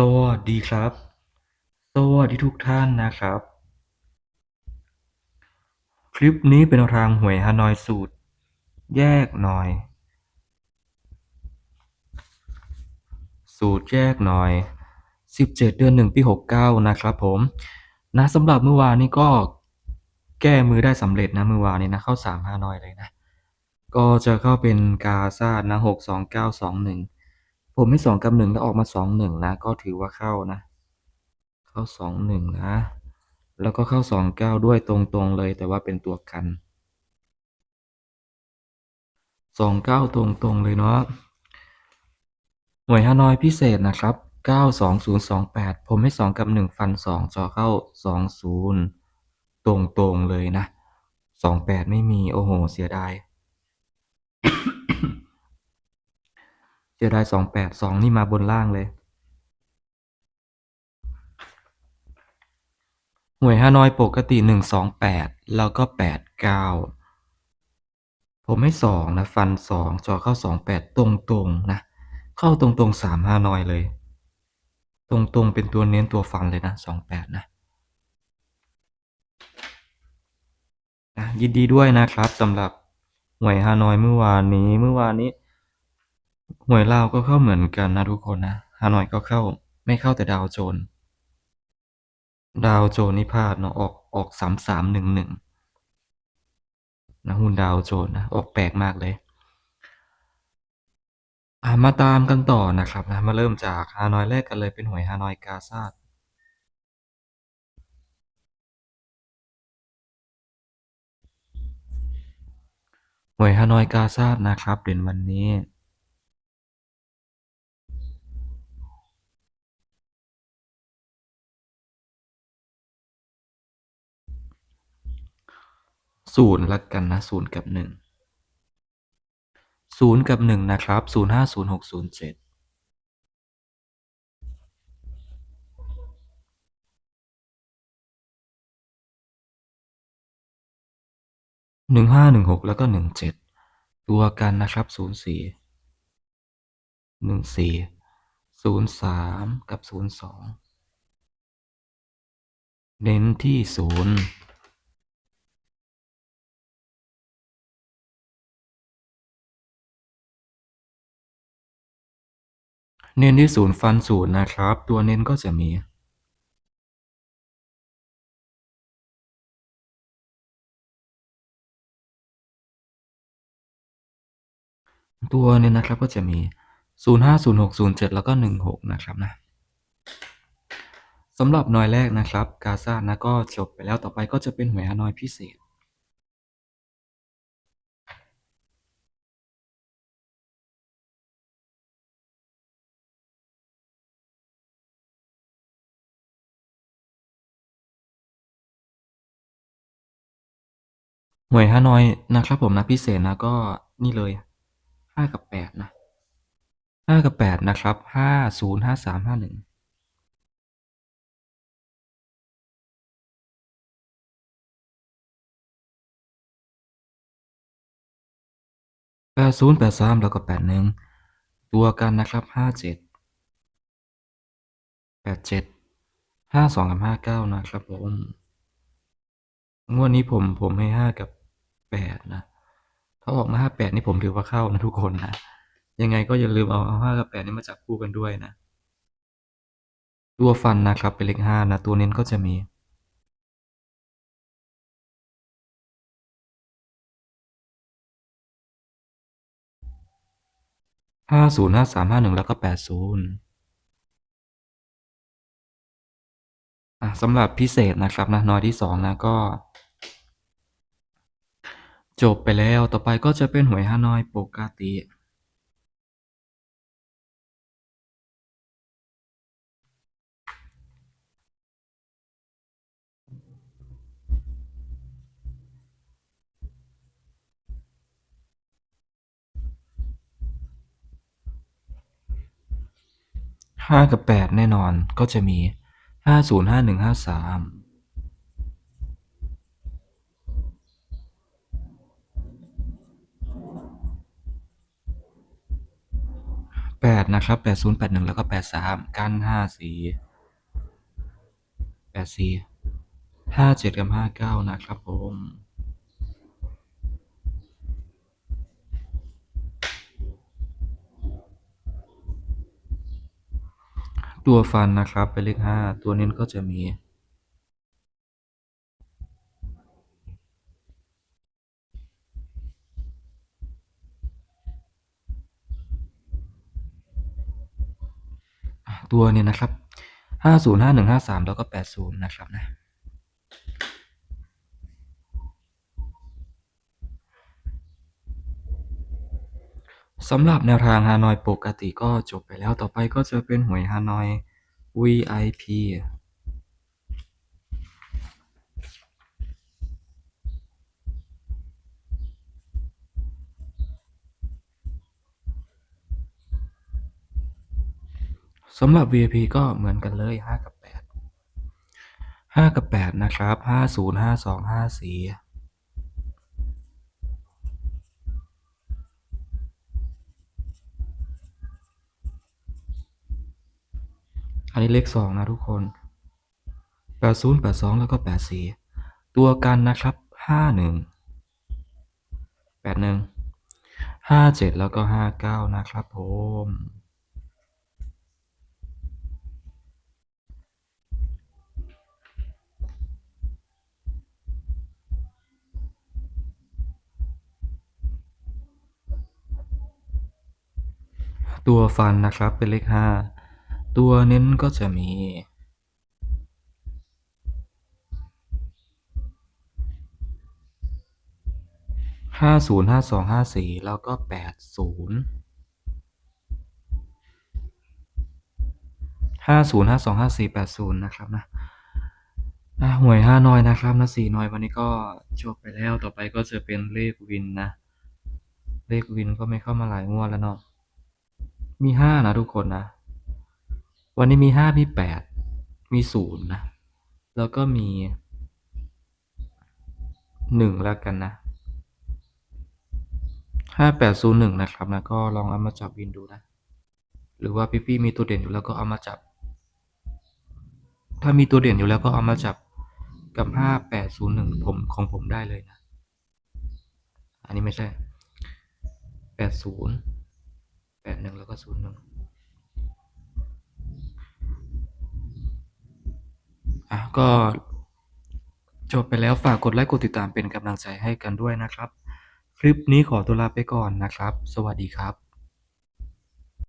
สวัสดีครับ สวัสดีทุกท่านนะครับ คลิปนี้เป็นรางหวยฮานอยสูตร แยกหน่อย สูตรแยกหน่อย 17 เดือน1ปี 69 นะครับผมนะสำหรับเมื่อวานนี้ก็แก้มือได้สำเร็จนะเมื่อวานนี้นะเข้า3ฮานอยเลยนะ ก็จะเข้าเป็นกาซาดนะ 6 2 9 2 1 ผมให้2กับ1แล้วออกมา2 1นะ ก็ถือว่าเข้านะ เข้า2 1นะ แล้วก็เข้า2 9ด้วยตรงๆเลยแต่ว่าเป็นตัวกัน2 9ตรงๆเลยเนาะหน่วยฮานอยพิเศษนะครับ92028ผมให้2กับ1ฟัน2จอเข้า20ตรงๆเลยนะ28ไม่มีโอ้โหเสียดาย เจไดสียดาย28 2นี่มาบนล่างเลยหวยฮานอยปกติ128แปดแล้วก็89ผมให้2นะฟัน2จอเข้า28ตรงๆนะ เข้าตรงๆ3ฮานอยเลย ตรงๆเป็นตัวเน้นตัวฟันเลยนะ28นะนะยินดีด้วยนะครับสำหรับหวยฮานอยเมื่อวานนี้เมื่อวานนี้ หวยลาวก็เข้าเหมือนกันนะทุกคนนะฮานอยก็เข้าไม่เข้าแต่ดาวโจน ดาวโจนนี่พลาดเนาะออกออก3311นะหุ้นดาวโจนนะออกแปลกมากเลยามาตามกันต่อนะครับนะมาเริ่มจากฮานอยแรกกันเลยเป็นหวยฮานอยกาซาดหวยฮานอยกาซาดนะครับเด่นวันนี้ ศูนย์ละกันนะศูนย์กับหนึ่งศูนย์กับหนึ่งนะครับศูนย์ห้าศูนย์หกศูนย์เจ็ดหนึ่งห้าหนึ่งหกแล้วก็หนึ่งเจ็ดตัวกันนะครับศูนย์สี่หนึ่งสี่ศูนย์สามกับศูนย์สองเน้นที่ศูนย์ เน้นที่ศูนย์ฟันศูนย์นะครับ ตัวเน้นก็จะมีตัวเน้นนะครับก็จะมีศูนย์ห้าศูนย์หกศูนย์เจ็ดแล้วก็หนึ่งหกนะครับนะสำหรับหน่วยแรกนะครับ กาซานะก็จบไปแล้วต่อไปก็จะเป็นหวยฮานอยพิเศษ หวยฮานอยนะครับผมนะพิเศษนะก็นี่เลยห้ากับแปดนะห้ากับแปดนะครับห้าศูนย์ห้าสามห้าหนึ่งแปดศูนย์แปดสามแล้วก็แปดหนึ่งตัวกันนะครับห้าเจ็ดแปดเจ็ดห้าสองกับห้าเก้านะครับผมงวดนี้ผมผมให้ห้ากับ แปดนะถ้าออกมาห้าแปดนี่ผมถือว่าเข้านะทุกคนนะยังไงก็อย่าลืมเอาห้ากับแปดนี่มาจับคู่กันด้วยนะ ตัวฟันนะครับเป็นเลขห้านะตัวเน้นก็จะมีห้าศูนย์ห้าสามห้าหนึ่งแล้วก็แปดศูนย์อะสำหรับพิเศษนะครับนะน้อยที่สองนะก็ จบไปแล้ว ต่อไปก็จะเป็นหวยฮานอยปกติ ห้ากับแปดแน่นอนก็จะมีห้าศูนย์ห้าหนึ่งห้าสาม แปดนะครับแปดศูนย์แปดหนึ่งแล้วก็แปดสามกันห้าสี่แปดสี่ห้าเจ็ดกับห้าเก้านะครับผมตัวฟันนะครับเป็นเลขห้าตัวเน้ก็จะมี ตัวเนี่ยนะครับห้าศูนย์ห้าหนึ่งห้าสามแล้วก็แปดศูนย์นะครับนะสำหรับแนวทางฮานอยปกติก็จบไปแล้วต่อไปก็จะเป็นหวยฮานอย VIP สำหรับ VIP ก็เหมือนกันเลย 5 กับ 8 5 กับ 8 นะครับ 50 52 54อันนี้เลข2นะทุกคน 80 82 แล้วก็ 84 ตัวกันนะครับ 51 81 57 แล้วก็ 59 นะครับผม ตัวฟันนะครับเป็นเลข 5 ตัวเน้นก็จะมี ห้าศูนย์ห้าสองห้าสี่แล้วก็แปดศูนย์ห้าศูนย์ห้าสองห้าสี่แปดศูนย์นะครับนะอะหวยห้าน้อยนะครับนะสี่น้อยวันนี้ก็จบไปแล้วต่อไปก็จะเป็นเลขวินนะ เลขวินก็ไม่เข้ามาหลายงวดแล้วเนาะ มีห้านะทุกคนนะ วันนี้มีห้ามีแปดมีศูนย์นะ แล้วก็มีหนึ่งแล้วกันนะห้าแปดศูนย์หนึ่งนะครับนะก็ลองเอามาจับวินดูนะ หรือว่าพี่ๆมีตัวเด่นอยู่แล้วก็เอามาจับ ถ้ามีตัวเด่นอยู่แล้วก็เอามาจับกับห้าแปดศูนย์หนึ่งผมของผมได้เลยนะ อันนี้ไม่ใช่แปดศูนย์ ปดหนึ่งแล้วก็ศูนย์หนึ่งอะก็จบไปแล้วฝากกดไลค์กดติดตามเป็นกำลังใจให้กันด้วยนะครับ คลิปนี้ขอตัวลาไปก่อนนะครับ สวัสดีครับ